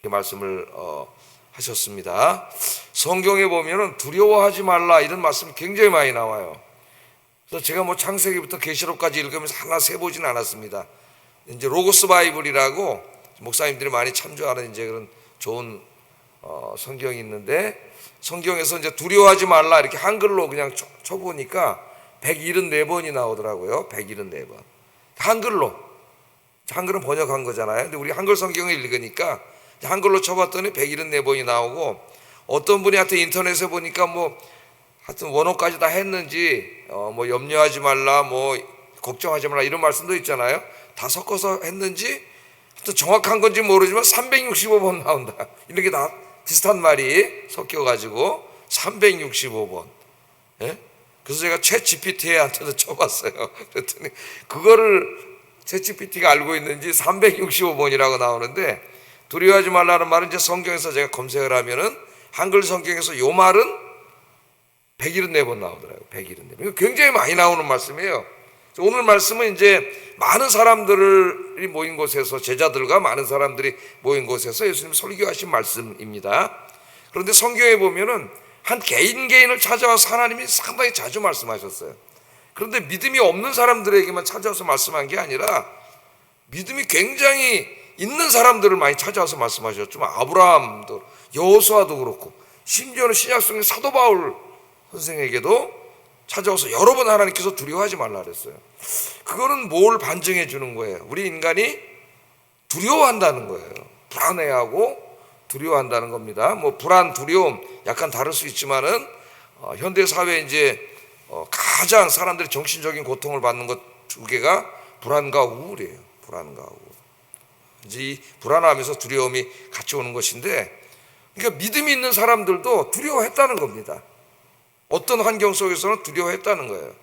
이렇게 말씀을 어, 하셨습니다. 성경에 보면은 두려워하지 말라 이런 말씀 굉장히 많이 나와요. 그래서 제가 뭐 창세기부터 계시록까지 읽으면서 하나 세보지는 않았습니다. 이제 로고스 바이블이라고 목사님들이 많이 참조하는 이제 그런 좋은 어, 성경이 있는데 성경에서 이제 두려워하지 말라 이렇게 한글로 그냥 쳐, 쳐보니까 174번이 나오더라고요. 174번. 한글로. 한글은 번역한 거잖아요. 근데 우리 한글 성경을 읽으니까 한글로 쳐봤더니 174번이 나오고 어떤 분이 하여튼 인터넷에 보니까 뭐 하여튼 원어까지 다 했는지 어, 뭐 염려하지 말라 뭐 걱정하지 말라 이런 말씀도 있잖아요. 다 섞어서 했는지 또 정확한 건지 모르지만 365번 나온다. 이렇게 다 비슷한 말이 섞여가지고 365번. 예? 그래서 제가 채 GPT한테도 쳐봤어요. 그랬더니 그거를 채 GPT가 알고 있는지 365번이라고 나오는데 두려워하지 말라는 말은 이제 성경에서 제가 검색을 하면은 한글 성경에서 요 말은 174번 나오더라고요. 174번. 이거 굉장히 많이 나오는 말씀이에요. 오늘 말씀은 이제 많은 사람들이 모인 곳에서 제자들과 많은 사람들이 모인 곳에서 예수님 설교하신 말씀입니다. 그런데 성경에 보면은 한 개인 개인을 찾아와서 하나님이 상당히 자주 말씀하셨어요. 그런데 믿음이 없는 사람들에게만 찾아와서 말씀한 게 아니라 믿음이 굉장히 있는 사람들을 많이 찾아와서 말씀하셨죠. 아브라함도 여호수아도 그렇고 심지어는 신약 성경 사도 바울 선생에게도 찾아와서 여러 번 하나님께서 두려워하지 말라 그랬어요. 그거는 뭘 반증해 주는 거예요? 우리 인간이 두려워한다는 거예요. 불안해하고 두려워한다는 겁니다. 뭐 불안, 두려움 약간 다를 수 있지만은 어, 현대 사회 이제 어, 가장 사람들이 정신적인 고통을 받는 것 두 개가 불안과 우울이에요. 불안과 우울. 이제 이 불안하면서 두려움이 같이 오는 것인데, 그러니까 믿음이 있는 사람들도 두려워했다는 겁니다. 어떤 환경 속에서는 두려워했다는 거예요.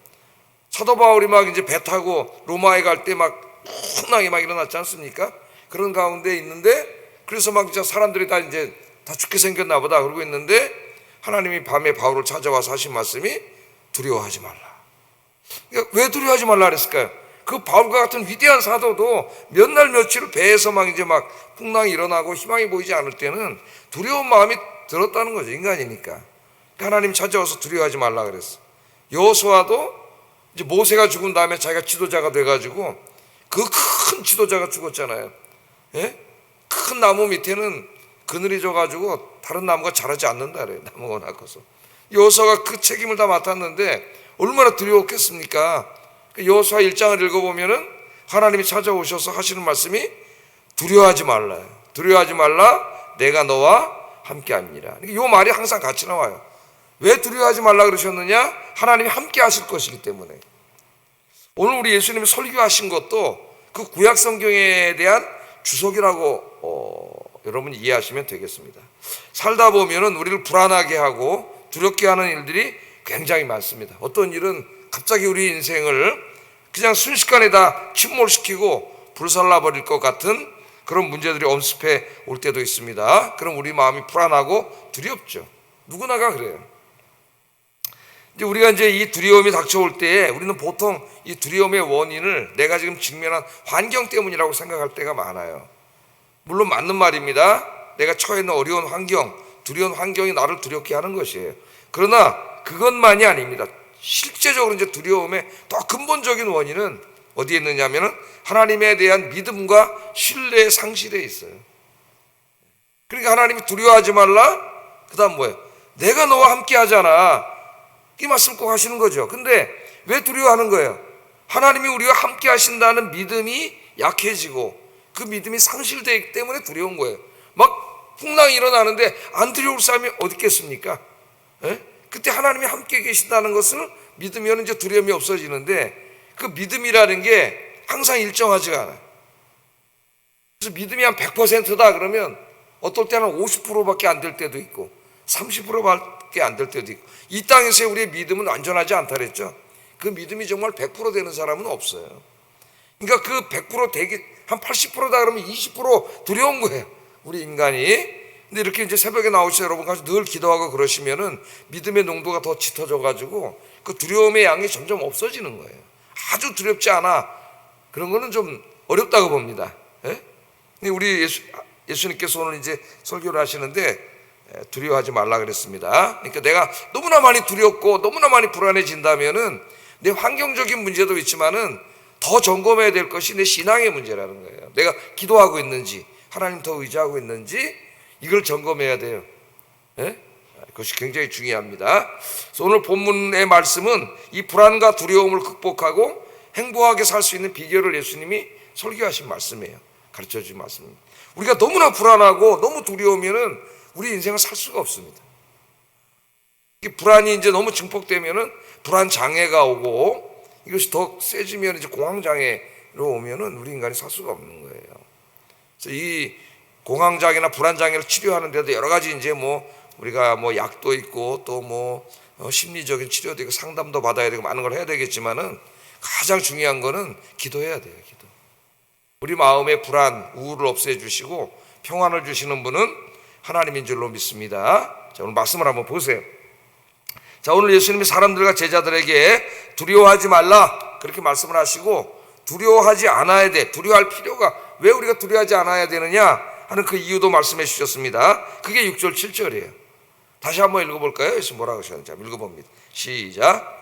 사도 바울이 막 이제 배 타고 로마에 갈 때막 풍랑이 막 일어났지 않습니까? 그런 가운데 있는데 그래서 막 이제 사람들이 다 이제 다 죽게 생겼나 보다 그러고 있는데 하나님이 밤에 바울을 찾아와서 하신 말씀이 두려워하지 말라. 그러니까 왜 두려워하지 말라 그랬을까요? 그 바울과 같은 위대한 사도도 몇 날 며칠 배에서 막 이제 막 풍랑이 일어나고 희망이 보이지 않을 때는 두려운 마음이 들었다는 거죠. 인간이니까. 하나님 찾아와서 두려워하지 말라 그랬어. 여호수아도 이제 모세가 죽은 다음에 자기가 지도자가 돼가지고 그 큰 지도자가 죽었잖아요. 예? 큰 나무 밑에는 그늘이 져가지고 다른 나무가 자라지 않는다 그래요. 나무가 커서. 여호수아가 그 책임을 다 맡았는데 얼마나 두려웠겠습니까? 그 여호수아 1장을 읽어보면은 하나님이 찾아오셔서 하시는 말씀이 두려워하지 말라. 두려워하지 말라. 내가 너와 함께합니다. 이 말이 항상 같이 나와요. 왜 두려워하지 말라 그러셨느냐? 하나님이 함께 하실 것이기 때문에. 오늘 우리 예수님이 설교하신 것도 그 구약 성경에 대한 주석이라고 어, 여러분이 이해하시면 되겠습니다. 살다 보면은 우리를 불안하게 하고 두렵게 하는 일들이 굉장히 많습니다. 어떤 일은 갑자기 우리 인생을 그냥 순식간에 다 침몰시키고 불살라 버릴 것 같은 그런 문제들이 엄습해 올 때도 있습니다. 그럼 우리 마음이 불안하고 두렵죠. 누구나가 그래요. 이제 우리가 이제 이 두려움이 닥쳐올 때에 우리는 보통 이 두려움의 원인을 내가 지금 직면한 환경 때문이라고 생각할 때가 많아요. 물론 맞는 말입니다. 내가 처해 있는 어려운 환경, 두려운 환경이 나를 두렵게 하는 것이에요. 그러나 그것만이 아닙니다. 실제적으로 이제 두려움의 더 근본적인 원인은 어디에 있느냐면은 하나님에 대한 믿음과 신뢰의 상실에 있어요. 그러니까 하나님이 두려워하지 말라. 그다음 뭐예요? 내가 너와 함께 하잖아. 이 말씀 꼭 하시는 거죠. 근데 왜 두려워하는 거예요? 하나님이 우리와 함께 하신다는 믿음이 약해지고 그 믿음이 상실되기 때문에 두려운 거예요. 막 풍랑이 일어나는데 안 두려울 사람이 어디 있겠습니까? 예? 그때 하나님이 함께 계신다는 것을 믿으면 이제 두려움이 없어지는데 그 믿음이라는 게 항상 일정하지가 않아요. 그래서 믿음이 한 100%다 그러면 어떨 때는 50%밖에 안 될 때도 있고 30%밖에 안 될 때도 있고 이 땅에서의 우리의 믿음은 완전하지 않다 그랬죠. 그 믿음이 정말 100% 되는 사람은 없어요. 그러니까 그 100% 되기 한 80%다 그러면 20% 두려운 거예요. 우리 인간이. 근데 이렇게 이제 새벽에 나오셔 여러분 가서 늘 기도하고 그러시면은 믿음의 농도가 더 짙어져 가지고 그 두려움의 양이 점점 없어지는 거예요. 아주 두렵지 않아. 그런 거는 좀 어렵다고 봅니다. 예? 근데 우리 예수, 예수님께서 오늘 이제 설교를 하시는데 에, 두려워하지 말라 그랬습니다. 그러니까 내가 너무나 많이 두렵고 너무나 많이 불안해진다면은 내 환경적인 문제도 있지만은 더 점검해야 될 것이 내 신앙의 문제라는 거예요. 내가 기도하고 있는지 하나님 더 의지하고 있는지 이걸 점검해야 돼요. 예? 그것이 굉장히 중요합니다. 그래서 오늘 본문의 말씀은 이 불안과 두려움을 극복하고 행복하게 살 수 있는 비결을 예수님이 설교하신 말씀이에요. 가르쳐 주신 말씀입니다. 우리가 너무나 불안하고 너무 두려우면은 우리 인생을 살 수가 없습니다. 이 불안이 이제 너무 증폭되면은 불안 장애가 오고 이것이 더 세지면 이제 공황 장애로 오면은 우리 인간이 살 수가 없는 거예요. 그래서 이 공황 장애나 불안 장애를 치료하는 데도 여러 가지 이제 뭐 우리가 뭐 약도 있고 또 뭐 심리적인 치료도 있고 상담도 받아야 되고 많은 걸 해야 되겠지만은 가장 중요한 거는 기도해야 돼요. 기도. 우리 마음의 불안, 우울을 없애 주시고 평안을 주시는 분은 하나님인 줄로 믿습니다. 자, 오늘 말씀을 한번 보세요. 자, 오늘 예수님이 사람들과 제자들에게 두려워하지 말라 그렇게 말씀을 하시고 두려워하지 않아야 돼. 두려워할 필요가 왜 우리가 두려워하지 않아야 되느냐 하는 그 이유도 말씀해 주셨습니다. 그게 6절 7절이에요. 다시 한번 읽어볼까요? 예수 뭐라고 하셨는지 한번 읽어봅니다. 시작.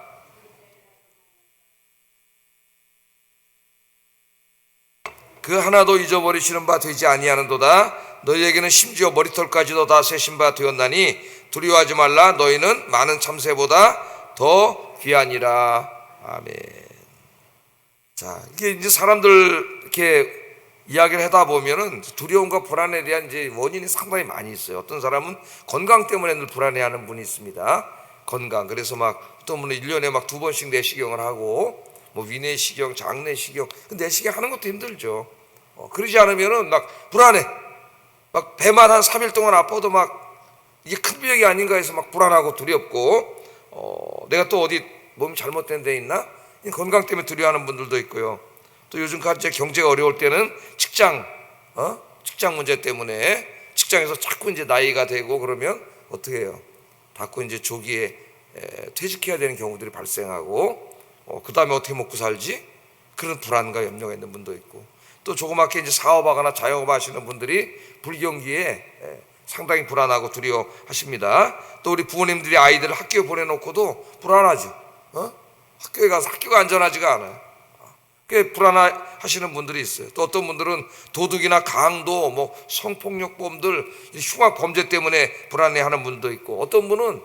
그 하나도 잊어버리시는 바 되지 아니하는도다. 너희에게는 심지어 머리털까지도 다 세신 바 되었나니 두려워하지 말라. 너희는 많은 참새보다 더 귀하니라. 아멘. 자, 이게 이제 사람들 이렇게 이야기를 하다 보면은 두려움과 불안에 대한 이제 원인이 상당히 많이 있어요. 어떤 사람은 건강 때문에 늘 불안해하는 분이 있습니다. 건강. 그래서 막 어떤 분은 1년에 막 두 번씩 내시경을 하고 뭐 위내시경, 장내시경. 그 내시경 하는 것도 힘들죠. 어, 그러지 않으면은 막 불안해. 막 배만 한 3일 동안 아파도 막 이게 큰 병이 아닌가 해서 막 불안하고 두렵고 어, 내가 또 어디 몸이 잘못된 데 있나? 이 건강 때문에 두려워하는 분들도 있고요. 또 요즘까지 경제가 어려울 때는 직장, 어? 직장 문제 때문에 직장에서 자꾸 이제 나이가 되고 그러면 어떻게 해요? 자꾸 이제 조기에 에, 퇴직해야 되는 경우들이 발생하고 어, 그 다음에 어떻게 먹고 살지? 그런 불안과 염려가 있는 분도 있고 또 조그맣게 이제 사업하거나 자영업 하시는 분들이 불경기에 에, 상당히 불안하고 두려워하십니다. 또 우리 부모님들이 아이들을 학교에 보내놓고도 불안하죠. 어? 학교에 가서 학교가 안전하지가 않아요. 꽤 불안하시는 분들이 있어요. 또 어떤 분들은 도둑이나 강도, 뭐 성폭력범들, 흉악 범죄 때문에 불안해하는 분도 있고, 어떤 분은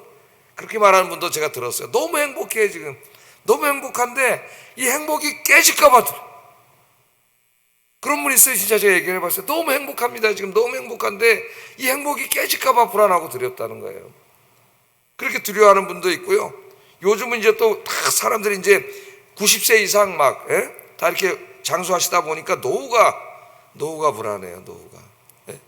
그렇게 말하는 분도 제가 들었어요. 너무 행복해 지금, 너무 행복한데 이 행복이 깨질까봐 그런 분이 있어요. 진짜 제가 얘기를 해봤어요. 너무 행복합니다. 지금 너무 행복한데 이 행복이 깨질까봐 불안하고 두렵다는 거예요. 그렇게 두려워하는 분도 있고요. 요즘은 이제 또 다 사람들이 이제 90세 이상 막, 예? 다 이렇게 장수하시다 보니까 노후가, 노후가 불안해요, 노후가. 예?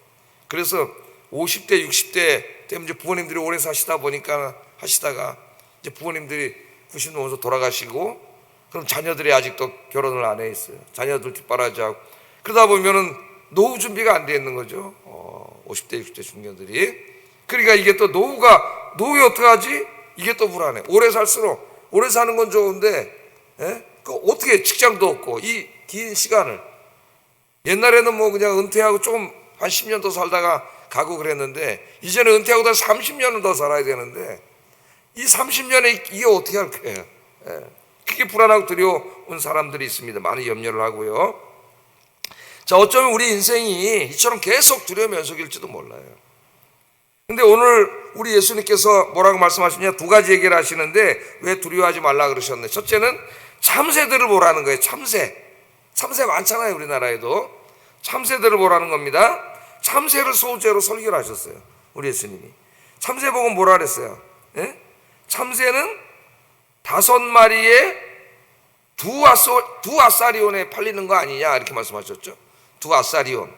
그래서 50대, 60대 때문에 이제 부모님들이 오래 사시다 보니까 하시다가 이제 부모님들이 90 넘어서 돌아가시고 그럼 자녀들이 아직도 결혼을 안 해 있어요. 자녀들 뒷바라지하고 그러다 보면은 노후 준비가 안 돼 있는 거죠. 어, 50대, 60대 중년들이. 그러니까 이게 또 노후가, 노후에 어떡하지? 이게 또 불안해. 오래 살수록, 오래 사는 건 좋은데, 예? 그 어떻게 직장도 없고, 이 긴 시간을. 옛날에는 뭐 그냥 은퇴하고 조금 한 10년 더 살다가 가고 그랬는데, 이제는 은퇴하고 다 30년은 더 살아야 되는데, 이 30년에 이게 어떻게 할 거예요? 예. 그게 불안하고 두려운 사람들이 있습니다. 많이 염려를 하고요. 자, 어쩌면 우리 인생이 이처럼 계속 두려움 연속일지도 몰라요. 근데 오늘 우리 예수님께서 뭐라고 말씀하시냐 두 가지 얘기를 하시는데 왜 두려워하지 말라 그러셨네. 첫째는 참새들을 보라는 거예요. 참새. 참새 많잖아요, 우리나라에도. 참새들을 보라는 겁니다. 참새를 소재로 설교를 하셨어요. 우리 예수님이. 참새 보고 뭐라 그랬어요? 예? 참새는 다섯 마리의 두, 아소, 두 아사리온에 팔리는 거 아니냐 이렇게 말씀하셨죠. 두 아사리온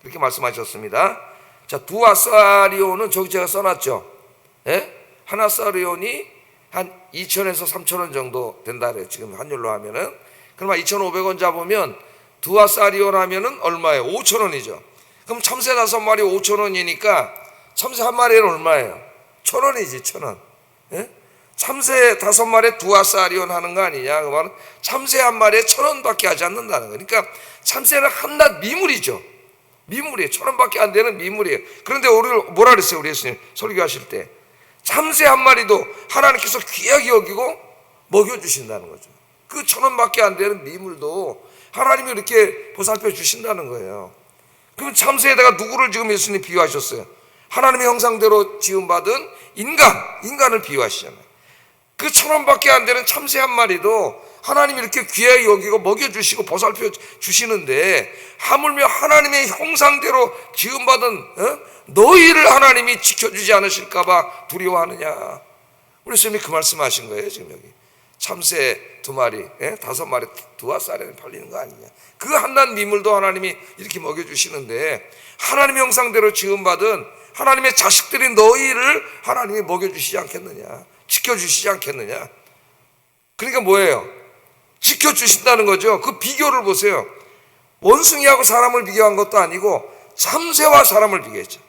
그렇게 말씀하셨습니다. 자, 두 아사리온은 저기 제가 써놨죠. 예? 한 아사리온이 한 2천에서 3천 원 정도 된다 그래요. 지금 환율로 하면은 그러면 2,500원 잡으면 두 아사리온 하면은 얼마예요? 5천 원이죠. 그럼 참새 다섯 마리 5천 원이니까 참새 한 마리는 얼마예요? 천 원이지 천 원. 예? 참새 다섯 마리에 두 아사리온 하는 거 아니냐? 그 말은 참새 한 마리에 천 원밖에 하지 않는다는 거. 그러니까 참새는 한낱 미물이죠. 미물이에요. 천 원밖에 안 되는 미물이에요. 그런데 우리를 뭐라 그랬어요? 우리 예수님 설교하실 때 참새 한 마리도 하나님께서 귀하게 여기고 먹여주신다는 거죠. 그 천 원밖에 안 되는 미물도 하나님이 이렇게 보살펴 주신다는 거예요. 그럼 참새에다가 누구를 지금 예수님 비유하셨어요? 하나님의 형상대로 지음받은 인간, 인간을 비유하시잖아요. 그 천 원밖에 안 되는 참새 한 마리도 하나님이 이렇게 귀하게 여기고 먹여주시고 보살펴 주시는데 하물며 하나님의 형상대로 지음받은 어? 너희를 하나님이 지켜주지 않으실까봐 두려워하느냐. 우리 스님이 그 말씀하신 거예요 지금 여기. 참새 두 마리, 예? 다섯 마리 두아 쌀에 팔리는 거 아니냐. 그 한낱 미물도 하나님이 이렇게 먹여주시는데 하나님의 형상대로 지음받은 하나님의 자식들인 너희를 하나님이 먹여주시지 않겠느냐. 지켜주시지 않겠느냐. 그러니까 뭐예요? 지켜주신다는 거죠. 그 비교를 보세요. 원숭이하고 사람을 비교한 것도 아니고 참새와 사람을 비교했죠.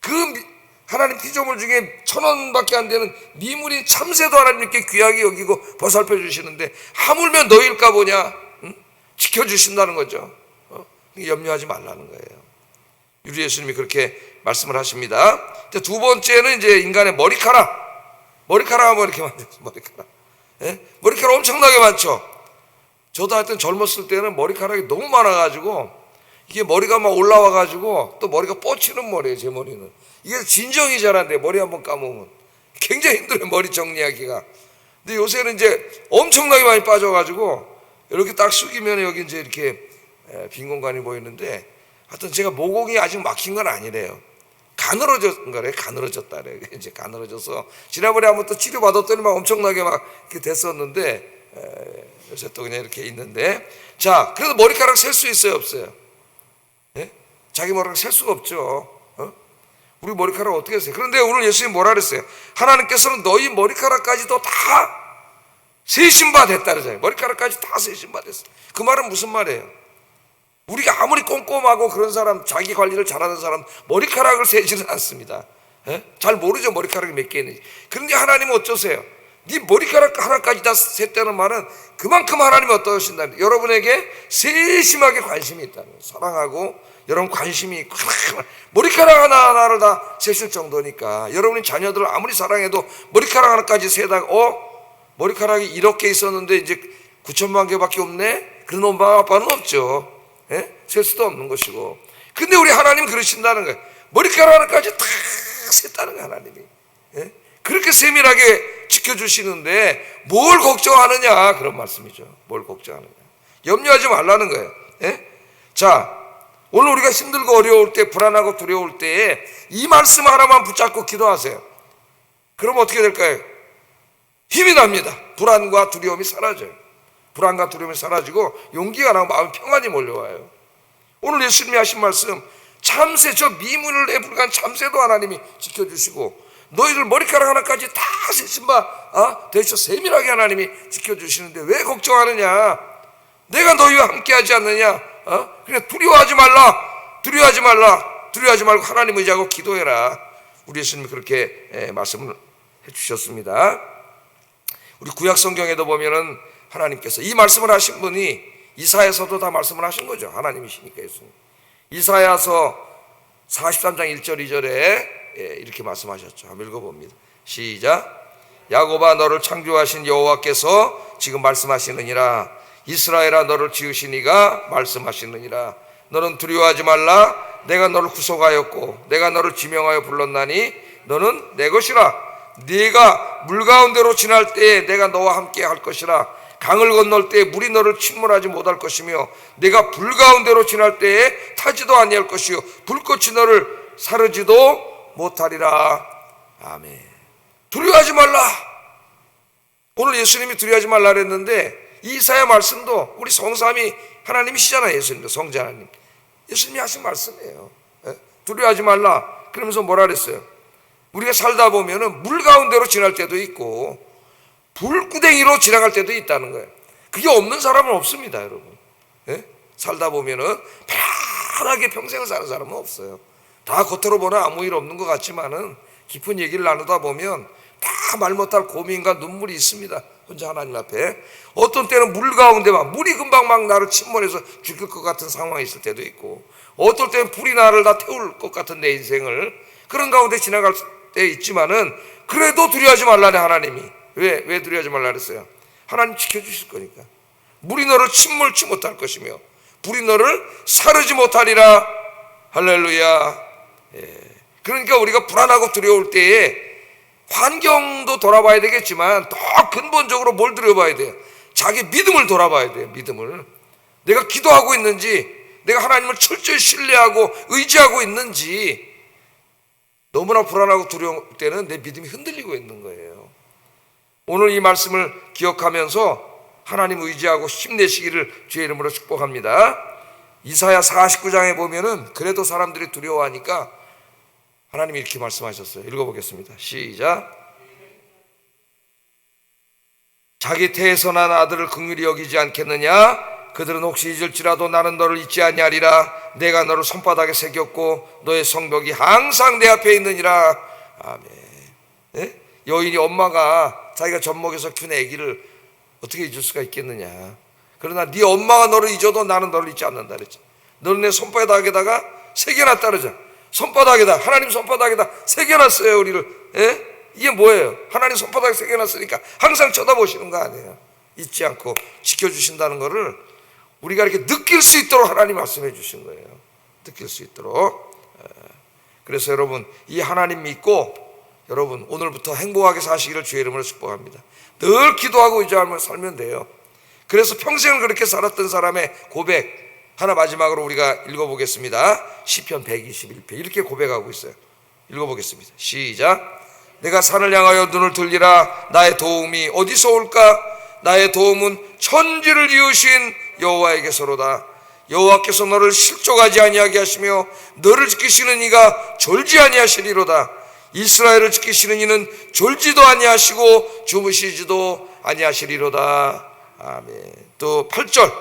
그 미- 하나님 피조물 중에 천 원밖에 안 되는 미물인 참새도 하나님께 귀하게 여기고 보살펴 주시는데 하물며 너일까 보냐? 응? 지켜주신다는 거죠. 어? 염려하지 말라는 거예요. 우리 예수님이 그렇게 말씀을 하십니다. 두 번째는 이제 인간의 머리카락. 머리카락 하면 이렇게 많죠. 머리카락. 예? 머리카락 엄청나게 많죠. 저도 하여튼 젊었을 때는 머리카락이 너무 많아가지고 이게 머리가 막 올라와가지고 또 머리가 뻗치는 머리예요. 제 머리는. 이게 진정이 잘 안 돼. 머리 한번 감으면. 굉장히 힘들어요. 머리 정리하기가. 근데 요새는 이제 엄청나게 많이 빠져가지고 이렇게 딱 숙이면 여기 이제 이렇게 에, 빈 공간이 보이는데 하여튼 제가 모공이 아직 막힌 건 아니래요. 가늘어졌은 거래. 가늘어졌다래. 이제 가늘어져서 지난번에 한번 또 치료 받았더니 막 엄청나게 막 이렇게 됐었는데 에, 요새 또 그냥 이렇게 있는데 자 그래도 머리카락 셀 수 있어요 없어요? 예? 자기 머리카락 셀 수가 없죠. 어? 우리 머리카락 어떻게 했어요? 그런데 오늘 예수님 뭐라 그랬어요? 하나님께서는 너희 머리카락까지도 다 세신 바 됐다 그러잖아요. 머리카락까지 다 세신 바 됐어. 그 말은 무슨 말이에요? 우리가 아무리 꼼꼼하고 그런 사람, 자기 관리를 잘하는 사람, 머리카락을 세지는 않습니다. 예? 잘 모르죠, 머리카락이 몇 개 있는지. 그런데 하나님은 어쩌세요? 네 머리카락 하나까지 다 셌다는 말은 그만큼 하나님이 어떠신다. 여러분에게 세심하게 관심이 있다는. 사랑하고 여러분 관심이 머리카락 하나하나를 다 세실 정도니까 여러분이 자녀들을 아무리 사랑해도 머리카락 하나까지 세다가 어? 머리카락이 이렇게 있었는데 이제 9천만 개밖에 없네? 그런 엄마 아빠는 없죠. 예? 셀 수도 없는 것이고. 근데 우리 하나님 그러신다는 거예요. 머리카락 하나까지 다 셌다는 거예요, 하나님이. 예? 그렇게 세밀하게 지켜주시는데 뭘 걱정하느냐 그런 말씀이죠. 뭘 걱정하느냐. 염려하지 말라는 거예요. 예? 자, 오늘 우리가 힘들고 어려울 때, 불안하고 두려울 때에 이 말씀 하나만 붙잡고 기도하세요. 그럼 어떻게 될까요? 힘이 납니다. 불안과 두려움이 사라져요. 불안과 두려움이 사라지고 용기가 나고 마음 평안이 몰려와요. 오늘 예수님이 하신 말씀 참새 저 미문을 해불간 참새도 하나님이 지켜주시고 너희들 머리카락 하나까지 다 세신 바 어? 되셔 세밀하게 하나님이 지켜주시는데 왜 걱정하느냐? 내가 너희와 함께하지 않느냐? 어? 그냥 두려워하지 말라. 두려워하지 말라. 두려워하지 말고 하나님 의지하고 기도해라. 우리 예수님이 그렇게 예, 말씀을 해주셨습니다. 우리 구약 성경에도 보면은 하나님께서 이 말씀을 하신 분이 이사야서도 다 말씀을 하신 거죠. 하나님이시니까 예수님. 이사야서 43장 1절 2절에 예, 이렇게 말씀하셨죠. 한번 읽어봅니다. 시작. 야곱아 너를 창조하신 여호와께서 지금 말씀하시느니라. 이스라엘아 너를 지으신 이가 말씀하시느니라. 너는 두려워하지 말라. 내가 너를 구속하였고 내가 너를 지명하여 불렀나니 너는 내 것이라. 네가 물 가운데로 지날 때에 내가 너와 함께 할 것이라. 강을 건널 때에 물이 너를 침몰하지 못할 것이며 내가 불 가운데로 지날 때에 타지도 아니할 것이요 불꽃이 너를 사르지도 못하리라. 아멘. 두려워하지 말라. 오늘 예수님이 두려워하지 말라 그랬는데 이사야 말씀도 우리 성삼이 하나님이시잖아요. 예수님도 성자 하나님. 예수님이 하신 말씀이에요. 예? 두려워하지 말라. 그러면서 뭐라 그랬어요? 우리가 살다 보면은 물 가운데로 지날 때도 있고 불구덩이로 지나갈 때도 있다는 거예요. 그게 없는 사람은 없습니다, 여러분. 예? 살다 보면은 편하게 평생을 사는 사람은 없어요. 다 겉으로 보면 아무 일 없는 것 같지만은 깊은 얘기를 나누다 보면 다 말 못할 고민과 눈물이 있습니다. 혼자 하나님 앞에 어떤 때는 물 가운데 막 물이 금방 막 나를 침몰해서 죽일 것 같은 상황이 있을 때도 있고 어떨 때는 불이 나를 다 태울 것 같은 내 인생을 그런 가운데 지나갈 때 있지만은 그래도 두려워하지 말라네 하나님이 왜 왜 두려워하지 말라 그랬어요 하나님 지켜주실 거니까 물이 너를 침몰치 못할 것이며 불이 너를 사르지 못하리라 할렐루야 예. 그러니까 우리가 불안하고 두려울 때에 환경도 돌아봐야 되겠지만 더 근본적으로 뭘 들여봐야 돼요? 자기 믿음을 돌아봐야 돼요. 믿음을. 내가 기도하고 있는지, 내가 하나님을 철저히 신뢰하고 의지하고 있는지, 너무나 불안하고 두려울 때는 내 믿음이 흔들리고 있는 거예요. 오늘 이 말씀을 기억하면서 하나님 의지하고 힘내시기를 주의 이름으로 축복합니다. 이사야 49장에 보면은 그래도 사람들이 두려워하니까 하나님이 이렇게 말씀하셨어요. 읽어보겠습니다. 시작. 자기 태에서 난 아들을 긍휼히 여기지 않겠느냐? 그들은 혹시 잊을지라도 나는 너를 잊지 아니하리라. 내가 너를 손바닥에 새겼고 너의 성벽이 항상 내 앞에 있느니라. 아멘. 예? 여인이 엄마가 자기가 젖먹여서 키운 아기를 어떻게 잊을 수가 있겠느냐? 그러나 네 엄마가 너를 잊어도 나는 너를 잊지 않는다 그랬지. 너는 내 손바닥에다가 새겨놨다 그러죠. 손바닥에다 하나님 손바닥에다 새겨놨어요 우리를. 예? 이게 뭐예요? 하나님 손바닥에 새겨놨으니까 항상 쳐다보시는 거 아니에요. 잊지 않고 지켜주신다는 것을 우리가 이렇게 느낄 수 있도록 하나님 말씀해 주신 거예요. 느낄 수 있도록. 예. 그래서 여러분 이 하나님 믿고 여러분 오늘부터 행복하게 사시기를 주의 이름으로 축복합니다. 늘 기도하고 의지하며 살면 돼요. 그래서 평생을 그렇게 살았던 사람의 고백 하나 마지막으로 우리가 읽어보겠습니다. 시편 121편 이렇게 고백하고 있어요. 읽어보겠습니다. 시작. 내가 산을 향하여 눈을 들리라 나의 도움이 어디서 올까? 나의 도움은 천지를 이으신 여호와에게서로다. 여호와께서 너를 실족하지 아니하게 하시며 너를 지키시는 이가 졸지 아니하시리로다. 이스라엘을 지키시는 이는 졸지도 아니하시고 주무시지도 아니하시리로다. 아멘. 또 8절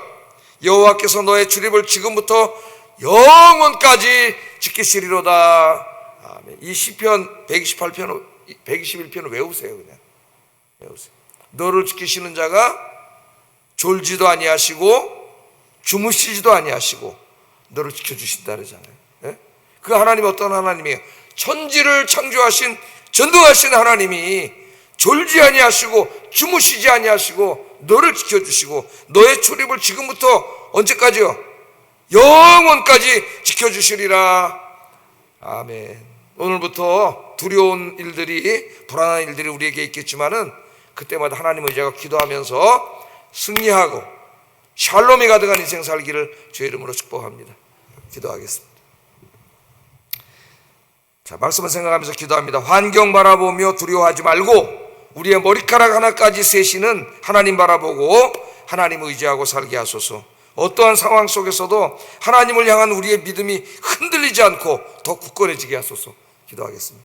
여호와께서 너의 출입을 지금부터 영원까지 지키시리로다. 아멘. 이 시편 128편 121편을 외우세요 그냥. 외우세요. 너를 지키시는 자가 졸지도 아니하시고 주무시지도 아니하시고 너를 지켜주신다 그러잖아요. 예? 그 하나님이 어떤 하나님이에요? 천지를 창조하신 전능하신 하나님이 졸지 아니하시고 주무시지 아니하시고 너를 지켜주시고 너의 출입을 지금부터 언제까지요? 영원까지 지켜주시리라. 아멘. 오늘부터 두려운 일들이 불안한 일들이 우리에게 있겠지만은 그때마다 하나님 의지하고 기도하면서 승리하고 샬롬이 가득한 인생 살기를 주의 이름으로 축복합니다. 기도하겠습니다. 자, 말씀을 생각하면서 기도합니다. 환경 바라보며 두려워하지 말고 우리의 머리카락 하나까지 세시는 하나님 바라보고 하나님 의지하고 살게 하소서. 어떠한 상황 속에서도 하나님을 향한 우리의 믿음이 흔들리지 않고 더 굳건해지게 하소서. 기도하겠습니다.